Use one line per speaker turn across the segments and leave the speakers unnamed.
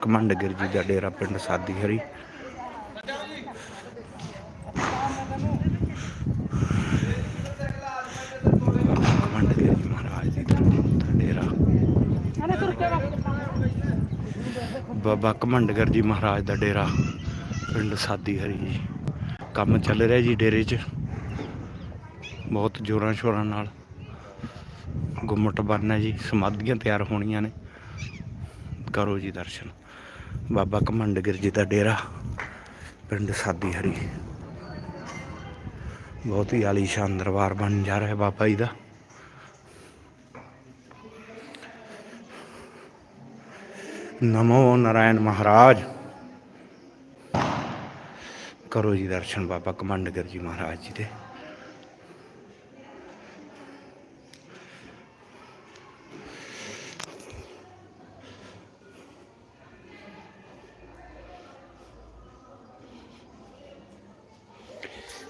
ਕਮੰਡ ਜੀ ਦਾ ਡੇਰਾ ਪਿੰਡ ਸਾਦੀ ਹਰੀ। ਕਮੰਡ ਗਿਰ ਜੀ ਮਹਾਰਾਜ ਜੀ ਦਾ ਡੇਰਾ। ਬਾਬਾ ਕਮੰਡਗਰ ਜੀ ਮਹਾਰਾਜ ਦਾ ਡੇਰਾ ਪਿੰਡ ਸਾਦੀ ਹਰੀ ਜੀ। ਕੰਮ ਚੱਲ ਰਿਹਾ ਜੀ ਡੇਰੇ 'ਚ। ਬਹੁਤ ਜ਼ੋਰਾਂ ਸ਼ੋਰਾਂ ਨਾਲ ਗੁੰਮਟ ਬਣਨਾ ਜੀ। ਸਮਾਧੀਆਂ ਤਿਆਰ ਹੋਣੀਆਂ ਨੇ। ਕਰੋ ਜੀ ਦਰਸ਼ਨ। ਬਾਬਾ ਕਮੰਡਗਰ ਜੀ ਦਾ ਡੇਰਾ, ਪਿੰਡ ਸਾਦੀ ਹਰੀ ਬਹੁਤ ਹੀ ਆਲੀਸ਼ਾਨ ਦਰਬਾਰ ਬਣ ਜਾ ਰਿਹਾ ਬਾਬਾ ਜੀ ਦਾ। ਨਮੋ ਨਾਰਾਇਣ ਮਹਾਰਾਜ। ਕਰੋ ਜੀ ਦਰਸ਼ਨ ਬਾਬਾ ਕਮੰਡਗਰ ਜੀ ਮਹਾਰਾਜ ਜੀ ਦੇ।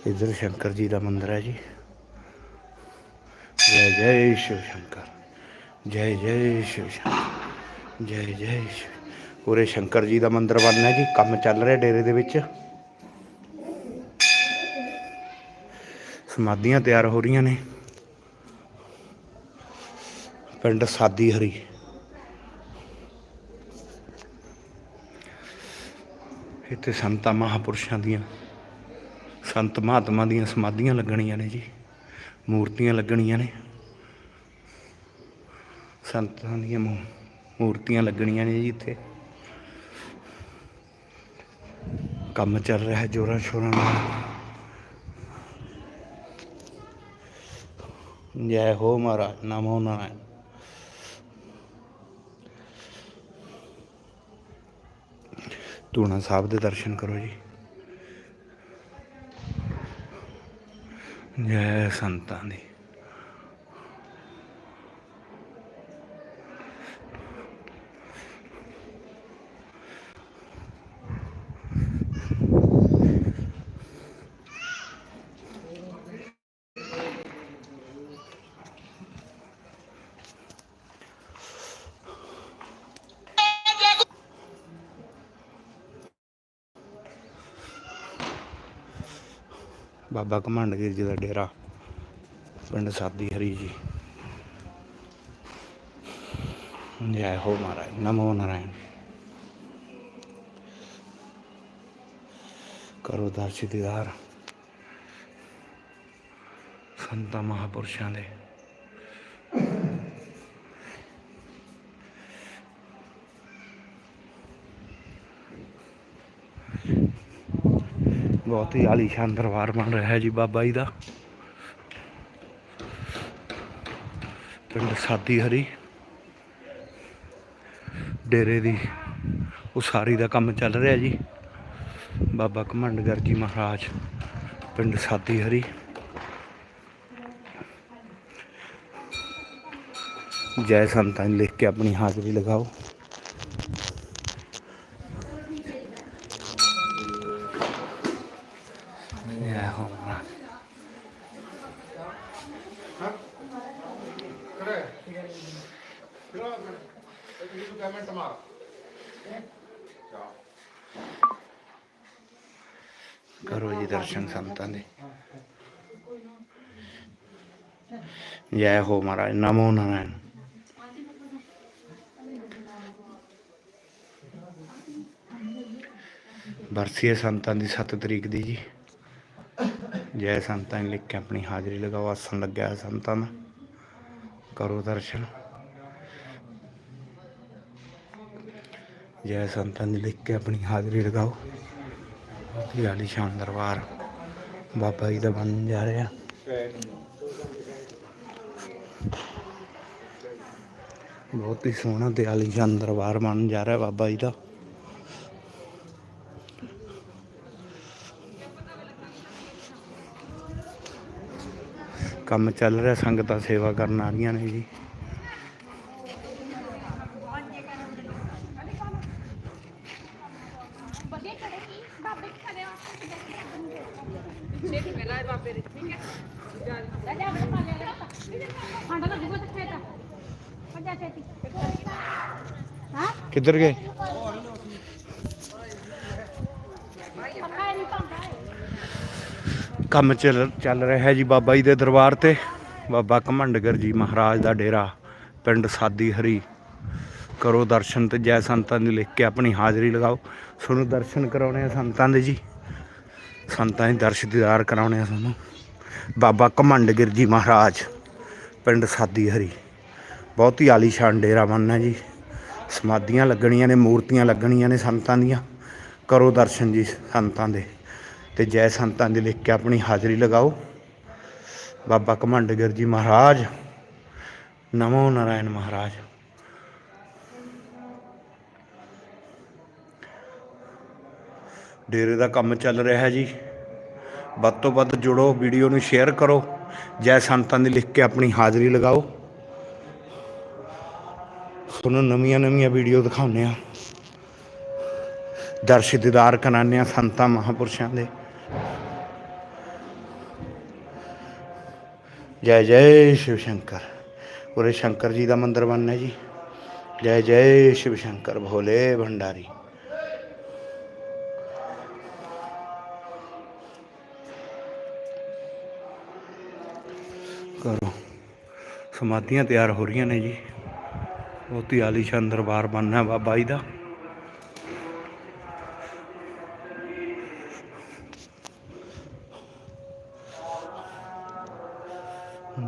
ਇਧਰ ਸ਼ੰਕਰ ਜੀ ਦਾ ਮੰਦਰ ਹੈ ਜੀ। ਜੈ ਜੈ ਸ਼ਿਵ ਸ਼ੰਕਰ, ਜੈ ਜੈ ਸ਼ਿਵ ਸ਼ੰਕਰ, ਜੈ ਜੈ ਉਰੇ ਸ਼ੰਕਰ ਜੀ ਦਾ ਮੰਦਿਰ ਬਣਨਾ ਜੀ, ਕੰਮ ਚੱਲ ਰਿਹਾ ਡੇਰੇ ਦੇ ਵਿੱਚ। ਸਮਾਧੀਆਂ ਤਿਆਰ ਹੋ ਰਹੀਆਂ ਨੇ। ਪਿੰਡ ਸਾਦੀ ਹਰੀ। ਇੱਥੇ ਸੰਤਾਂ ਮਹਾਪੁਰਸ਼ਾਂ ਦੀਆਂ। ਸੰਤ ਮਹਾਤਮਾ ਦੀਆਂ ਸਮਾਧੀਆਂ ਲੱਗਣੀਆਂ ਨੇ ਜੀ, ਮੂਰਤੀਆਂ ਲੱਗਣੀਆਂ ਨੇ। ਸੰਤਾਂ ਦੀਆਂ ਮੂਰਤੀਆਂ ਲੱਗਣੀਆਂ ਨੇ ਜੀ ਇੱਥੇ। ਕੰਮ ਚੱਲ ਰਿਹਾ ਹੈ ਜੋਰਾਂ ਸ਼ੋਰਾਂ ਨਾਲ। ਜੈ ਹੋ ਮਹਾਰਾਜ, ਨਮੋ ਨਾਰਾਇਣ। ਟੂਣਾ ਸਾਹਿਬ ਦੇ ਦਰਸ਼ਨ ਕਰੋ ਜੀ। ਜੈ ਸੰਤਾਂ ਦੀ ਬਾਬਾ ਘਮੰਡਗੀਰ ਜੀ ਦਾ ਡੇਰਾ, ਪਿੰਡ ਸਾਦੀ ਹਰੀ ਜੀ। ਜੈ ਹੋ ਮਹਾਰਾਜ, ਨਮੋ ਨਾਰਾਇਣ। ਕਰੋ ਦਰਸ਼ਨ ਦੀਦਾਰ ਸੰਤਾਂ ਮਹਾਪੁਰਸ਼ਾਂ ਦੇ। ਬਹੁਤ ਹੀ ਆਲੀਸ਼ਾਨ ਦਰਬਾਰ ਬਣ ਰਿਹਾ ਹੈ ਜੀ ਬਾਬਾ ਜੀ ਦਾ। ਪਿੰਡ ਸਾਦੀ ਹਰੀ। ਡੇਰੇ ਦੀ ਉਸਾਰੀ ਦਾ ਕੰਮ ਚੱਲ ਰਿਹਾ ਜੀ। ਬਾਬਾ ਘਮੰਡਗਰ ਜੀ ਮਹਾਰਾਜ, ਪਿੰਡ ਸਾਦੀ ਹਰੀ। ਜੈ ਸੰਤਾਂ ਨੂੰ ਲਿਖ ਕੇ ਆਪਣੀ ਹਾਜ਼ਰੀ ਲਗਾਓ। ਕਰੋ ਜੀ ਦਰਸ਼ਨ ਸੰਤਾਂ ਦੇ। ਜੈ ਹੋ ਮਹਾਰਾਜ, ਨਮੋ ਨਾਰਾਇਣ। ਬਰਸੀ ਸੰਤਾਂ ਦੀ 7 ਤਰੀਕ ਦੀ ਜੀ। ਜੈ ਸੰਤਾਂ ਨੂੰ ਲਿਖ ਕੇ ਆਪਣੀ ਹਾਜ਼ਰੀ ਲਗਾਓ, ਆਸਣ ਲੱਗਿਆ ਸੰਤਾਂ ਦਾ। ਕਰੋ ਦਰਸ਼ਨ। ਜੈ ਸੰਤਾਂ ਨੂੰ ਲਿਖ ਕੇ ਆਪਣੀ ਹਾਜ਼ਰੀ ਲਗਾਓ। ਬਹੁਤ ਹੀ ਆਲੀਸ਼ਾਨ ਦਰਬਾਰ। ਬਾਬਾ ਜੀ ਦਾ ਬਣਨ ਜਾ ਰਿਹਾ। ਬਹੁਤ ਹੀ ਸੋਹਣਾ ਤੇ ਆਲੀਸ਼ਾਨ ਦਰਬਾਰ ਬਣਨ ਜਾ ਰਿਹਾ ਬਾਬਾ ਜੀ ਦਾ। ਕੰਮ ਚੱਲ ਰਿਹਾ, ਸੰਗਤਾਂ ਸੇਵਾ ਕਰਨ ਆ ਰਹੀਆਂ ਨੇ ਜੀ। ਕਿੱਧਰ ਗਏ? ਕੰਮ ਚੱਲ ਚੱਲ ਰਿਹਾ ਹੈ ਜੀ ਬਾਬਾ ਜੀ ਦੇ ਦਰਬਾਰ ਤੇ। ਬਾਬਾ ਕਮੰਡਗਰ ਜੀ ਮਹਾਰਾਜ ਦਾ ਡੇਰਾ, ਪਿੰਡ ਸਾਦੀ ਹਰੀ। ਕਰੋ ਦਰਸ਼ਨ ਤੇ ਜੈ ਸੰਤਾਂ ਦੀ ਲਿਖ ਕੇ ਆਪਣੀ ਹਾਜ਼ਰੀ ਲਗਾਓ। ਤੁਹਾਨੂੰ ਦਰਸ਼ਨ ਕਰਾਉਣੇ ਆ ਸੰਤਾਂ ਦੇ ਜੀ। ਸੰਤਾਂ ਦੇ ਦਰਸ਼ ਦੀਦਾਰ ਕਰਾਉਣੇ ਆ ਤੁਹਾਨੂੰ ਬਾਬਾ ਘਮੰਡਗਿਰ ਜੀ ਮਹਾਰਾਜ, ਪਿੰਡ ਸਾਦੀ ਹਰੀ। ਬਹੁਤ ਹੀ ਆਲੀਸ਼ਾਨ ਡੇਰਾ ਬਣਨਾ ਜੀ। ਸਮਾਧੀਆਂ ਲੱਗਣੀਆਂ ਨੇ, ਮੂਰਤੀਆਂ ਲੱਗਣੀਆਂ ਨੇ ਸੰਤਾਂ ਦੀਆਂ। ਕਰੋ ਦਰਸ਼ਨ ਜੀ ਸੰਤਾਂ ਦੇ। ਤੇ ਜੈ ਸੰਤਾਂ ਦੀ ਲਿਖ ਕੇ ਆਪਣੀ ਹਾਜ਼ਰੀ ਲਗਾਓ। ਬਾਬਾ ਘਮੰਡਗਿਰ ਜੀ ਮਹਾਰਾਜ, ਨਮੋ ਨਾਰਾਇਣ ਮਹਾਰਾਜ। ਡੇਰੇ ਦਾ ਕੰਮ ਚੱਲ ਰਿਹਾ ਹੈ ਜੀ। ਵੱਧ ਤੋਂ ਵੱਧ ਜੁੜੋ, ਵੀਡੀਓ ਨੂੰ ਸ਼ੇਅਰ ਕਰੋ। ਜੈ ਸੰਤਾਂ ਦੀ ਲਿਖ ਕੇ ਆਪਣੀ ਹਾਜ਼ਰੀ ਲਗਾਓ। ਤੁਹਾਨੂੰ ਨਵੀਆਂ ਨਵੀਆਂ ਵੀਡੀਓ ਦਿਖਾਉਂਦੇ ਆ ਦਰਸ਼ ਦੀਦਾਰ ਕਰਾਉਂਦੇ ਆ ਸੰਤਾਂ, ਮਹਾਪੁਰਸ਼ਾਂ ਦੇ। ਜੈ ਜੈ ਸ਼ਿਵ ਸ਼ੰਕਰ। ਉਰੇ ਸ਼ੰਕਰ ਜੀ ਦਾ ਮੰਦਿਰ ਬਣਨਾ ਜੀ। ਜੈ ਜੈ ਸ਼ਿਵ ਸ਼ੰਕਰ, ਭੋਲੇ ਭੰਡਾਰੀ। ਕਰੋ ਸਮਾਧੀਆਂ ਤਿਆਰ ਹੋ ਰਹੀਆਂ ਨੇ ਜੀ। ਬਹੁਤ ਹੀ ਆਲੀਸ਼ਾਨ ਦਰਬਾਰ ਬਣਨਾ ਬਾਬਾ ਜੀ ਦਾ।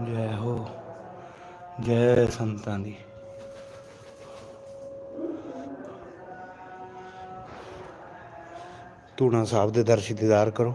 ਜੈ ਹੋ, ਜੈ ਸੰਤਾਂ ਦੀ। ਧੂਣਾ ਸਾਹਿਬ ਦੇ ਦਰਸ਼ਨ ਦੀਦਾਰ ਕਰੋ।